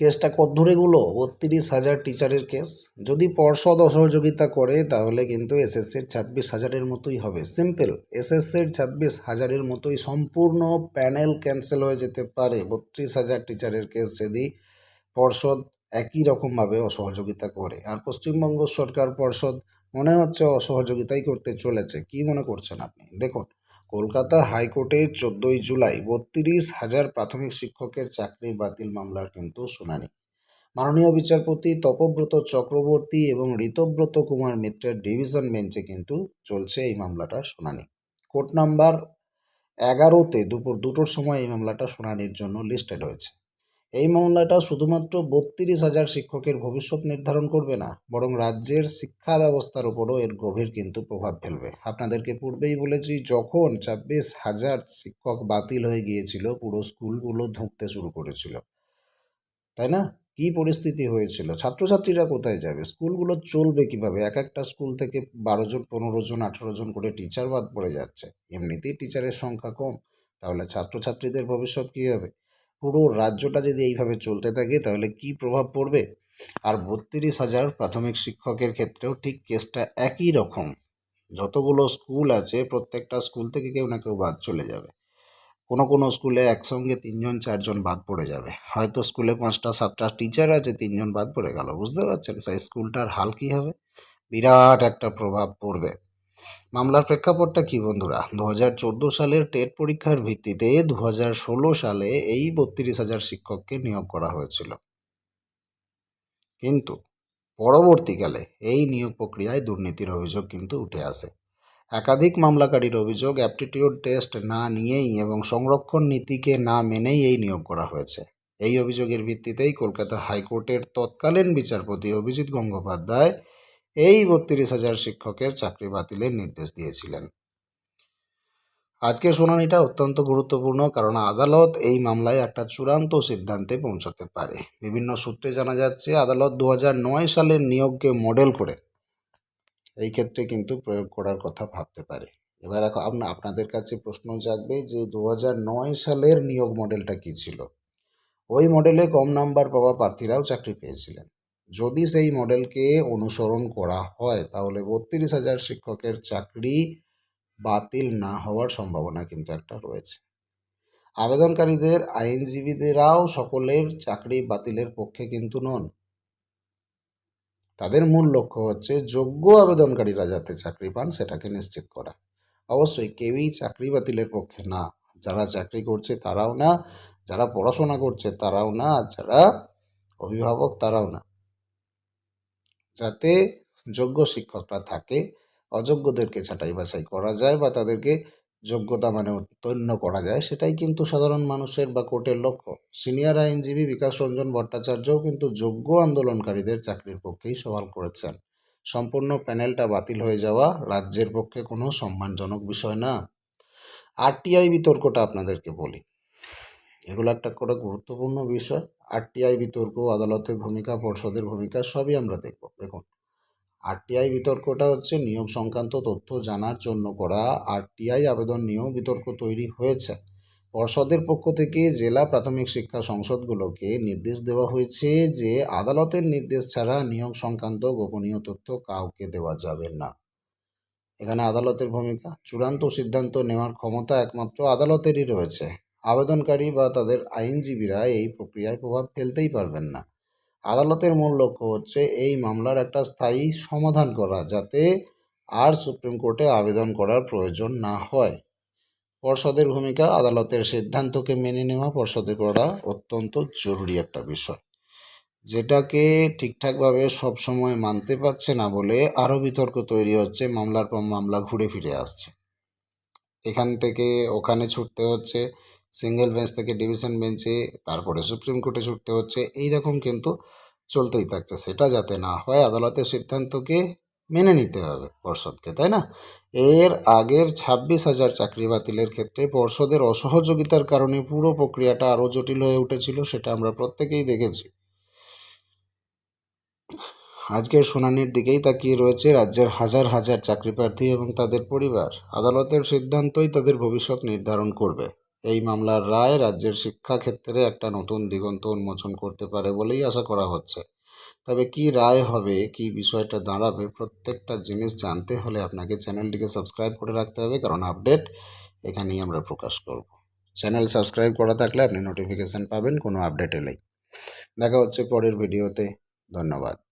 কেসটা কদ্দূরেগুলো বত্রিশ হাজার টিচারের কেস। যদি পর্ষদ অসহযোগিতা করে, তাহলে কিন্তু এসএসসির ছাব্বিশ হাজারের মতোই হবে। সিম্পল এসএসসির ছাব্বিশ হাজারের মতোই সম্পূর্ণ প্যানেল ক্যান্সেল হয়ে যেতে পারে। বত্রিশ হাজার টিচারের কেস যদি পর্ষদ একই রকমভাবে অসহযোগিতা করে। আর পশ্চিমবঙ্গ সরকার পর্ষদ মনে হচ্ছে অসহযোগিতাই করতে চলেছে। কি মনে করছেন আপনি? দেখুন কলকাতা হাইকোর্টে চোদ্দোই জুলাই বত্রিশ হাজার প্রাথমিক শিক্ষকের চাকরি বাতিল মামলার কিন্তু শুনানি। মাননীয় বিচারপতি তপব্রত চক্রবর্তী এবং ঋতব্রত কুমার মিত্রের ডিভিশন বেঞ্চে কিন্তু চলছে এই মামলাটার শুনানি। কোর্ট নাম্বার এগারোতে দুপুর দুটোর সময় এই মামলাটা শুনানির জন্য লিস্টেড হয়েছে। এই মামলাটা শুধুমাত্র বত্রিশ হাজার শিক্ষকের ভবিষ্যৎ নির্ধারণ করবে না, বরং রাজ্যের শিক্ষা ব্যবস্থার উপরও এর গভীর কিন্তু প্রভাব ফেলবে। আপনাদেরকে পূর্বেই বলেছি, যখন ছাব্বিশ হাজার শিক্ষক বাতিল হয়ে গিয়েছিল, পুরো স্কুলগুলো ধুঁকতে শুরু করেছিল। তাই না? কি পরিস্থিতি হয়েছিল? ছাত্রছাত্রীরা কোথায় যাবে? স্কুলগুলো চলবে কীভাবে? এক একটা স্কুল থেকে বারো জন, পনেরো জন, আঠারো জন করে টিচার বাদ পড়ে যাচ্ছে। এমনিতেই টিচারের সংখ্যা কম, তাহলে ছাত্রছাত্রীদের ভবিষ্যৎ কী হবে? পুরো রাজ্যটা যদি এইভাবে চলতে থাকে, তাহলে কি প্রভাব পড়বে? আর বত্রিশ হাজার প্রাথমিক শিক্ষকের ক্ষেত্রেও ঠিক কেসটা একই রকম। যতগুলো স্কুল আছে, প্রত্যেকটা স্কুল থেকে কেউ না কেউ বাদ চলে যাবে। কোনো কোনো স্কুলে একসঙ্গে তিনজন, চারজন বাদ পড়ে যাবে। হয়তো স্কুলে পাঁচটা, সাতটা টিচার আছে, তিনজন বাদ পড়ে গেল। বুঝতে পারছেন? সেই স্কুলটার হাল কী হবে? বিরাট একটা প্রভাব পড়বে। মামলার প্রেক্ষাপটটা কি বন্ধুরা? দু হাজার চোদ্দ সালের টেট পরীক্ষার ভিত্তিতে দু হাজার ষোলো সালে এই বত্রিশ হাজার শিক্ষককে নিয়োগ করা হয়েছিল। কিন্তু পরবর্তীকালে এই নিয়োগ প্রক্রিয়ায় দুর্নীতির অভিযোগ কিন্তু উঠে আসে। একাধিক মামলাকারীর অভিযোগ অ্যাপটিটিউড টেস্ট না নিয়েই এবং সংরক্ষণ নীতিকে না মেনেই এই নিয়োগ করা হয়েছে। এই অভিযোগের ভিত্তিতেই কলকাতা হাইকোর্টের তৎকালীন বিচারপতি অভিজিৎ গঙ্গোপাধ্যায় এই বত্রিশ হাজার শিক্ষকের চাকরি বাতিলের নির্দেশ দিয়েছিলেন। আজকের শুনানিটা অত্যন্ত গুরুত্বপূর্ণ কারণ আদালত এই মামলায় একটা চূড়ান্ত সিদ্ধান্তে পৌঁছতে পারে। বিভিন্ন সূত্রে জানা যাচ্ছে, আদালত দু সালের নিয়োগকে মডেল করে এই ক্ষেত্রে কিন্তু প্রয়োগ করার কথা ভাবতে পারে। এবার এখন আপনা, আপনাদের কাছে প্রশ্ন জাগবে যে দু সালের নিয়োগ মডেলটা কী ছিল? ওই মডেলে কম নাম্বার পাওয়া প্রার্থীরাও চাকরি পেয়েছিলেন। যদি সেই মডেলকে অনুসরণ করা হয়, তাহলে বত্রিশ হাজার শিক্ষকের চাকরি বাতিল না হওয়ার সম্ভাবনা কিন্তু একটা রয়েছে। আবেদনকারীদের, আইনজীবীদেরাও সকলের চাকরি বাতিলের পক্ষে কিন্তু নন। তাদের মূল লক্ষ্য হচ্ছে যোগ্য আবেদনকারীরা যাতে চাকরি পান সেটাকে নিশ্চিত করা। অবশ্যই কেউই চাকরি বাতিলের পক্ষে না। যারা চাকরি করছে তারাও না, যারা পড়াশোনা করছে তারাও না যারা অভিভাবক তারাও না। যাতে যোগ্য শিক্ষকরা থাকে, অযোগ্যদেরকে ছাঁটাই বাছাই করা যায় বা তাদেরকে যোগ্যতা মানে উত্তীর্ণ করা যায়, সেটাই কিন্তু সাধারণ মানুষের বা কোর্টের লক্ষ্য। সিনিয়র আইনজীবী বিকাশ রঞ্জন ভট্টাচার্যও কিন্তু যোগ্য আন্দোলনকারীদের চাকরির পক্ষেই সওয়াল করেছেন। সম্পূর্ণ প্যানেলটা বাতিল হয়ে যাওয়া রাজ্যের পক্ষে কোনো সম্মানজনক বিষয় না। আরটিআই বিতর্কটা আপনাদেরকে বলি। এগুলো একটা করে গুরুত্বপূর্ণ বিষয়। আরটিআই বিতর্ক আদালতের ভূমিকা, পর্ষদের ভূমিকা সবই আমরা দেখব। দেখুন আরটিআই বিতর্কটা হচ্ছে নিয়োগ সংক্রান্ত তথ্য জানার জন্য করা। আরটিআই আবেদন নিয়েও বিতর্ক তৈরি হয়েছে। পর্ষদের পক্ষ থেকে জেলা প্রাথমিক শিক্ষা সংসদগুলোকে নির্দেশ দেওয়া হয়েছে যে আদালতের নির্দেশ ছাড়া নিয়োগ সংক্রান্ত গোপনীয় তথ্য কাউকে দেওয়া যাবে না। এখানে আদালতের ভূমিকা, চূড়ান্ত সিদ্ধান্ত নেওয়ার ক্ষমতা একমাত্র আদালতেরই রয়েছে। আবেদনকারী বা তাদের আইনজীবীরা এই প্রক্রিয়ায় প্রভাব ফেলতেই পারবেন না। আদালতের মূল লক্ষ্য হচ্ছে এই মামলার একটা স্থায়ী সমাধান করা যাতে আর সুপ্রিম কোর্টে আবেদন করার প্রয়োজন না হয়। পর্ষদের ভূমিকা আদালতের সিদ্ধান্তকে মেনে নেওয়া পর্ষদে করা অত্যন্ত জরুরি একটা বিষয়। যেটাকে ঠিকঠাকভাবে সবসময় মানতে পারছে না বলে আরও বিতর্ক তৈরি হচ্ছে, মামলার পর মামলা ঘুরে ফিরে আসছে। এখান থেকে ওখানে ছুটতে হচ্ছে সিঙ্গেল বেঞ্চ থেকে ডিভিশন বেঞ্চে, তারপরে সুপ্রিম কোর্টে ছুটতে হচ্ছে এই রকম কিন্তু চলতেই থাকছে। সেটা যাতে না হয়, আদালতের সিদ্ধান্তকে মেনে নিতে হবে পর্ষদকে, তাই না? এর আগের ছাব্বিশ হাজার চাকরি বাতিলের ক্ষেত্রে পর্ষদের অসহযোগিতার কারণে পুরো প্রক্রিয়াটা আরও জটিল হয়ে উঠেছিল, সেটা আমরা প্রত্যেকেই দেখেছি। আজকের শুনানির দিকেই তাকিয়ে রয়েছে রাজ্যের হাজার হাজার চাকরি প্রার্থী এবং তাদের পরিবার। আদালতের সিদ্ধান্তই তাদের ভবিষ্যৎ নির্ধারণ করবে। এই মামলার রায় রাজ্যের শিক্ষাক্ষেত্রে একটা নতুন দিগন্ত উন্মোচন করতে পারে বলেই আশা করা হচ্ছে। তবে কি রায় হবে, কি বিষয়টা দাঁড়াবে, প্রত্যেকটা জিনিস জানতে হলে আপনাকে চ্যানেলটিকে সাবস্ক্রাইব করে রাখতে হবে, কারণ আপডেট এখানেই আমরা প্রকাশ করব। চ্যানেল সাবস্ক্রাইব করা থাকলে আপনি নোটিফিকেশান পাবেন, কোনো আপডেট এলেই। দেখা হচ্ছে পরের ভিডিওতে। ধন্যবাদ।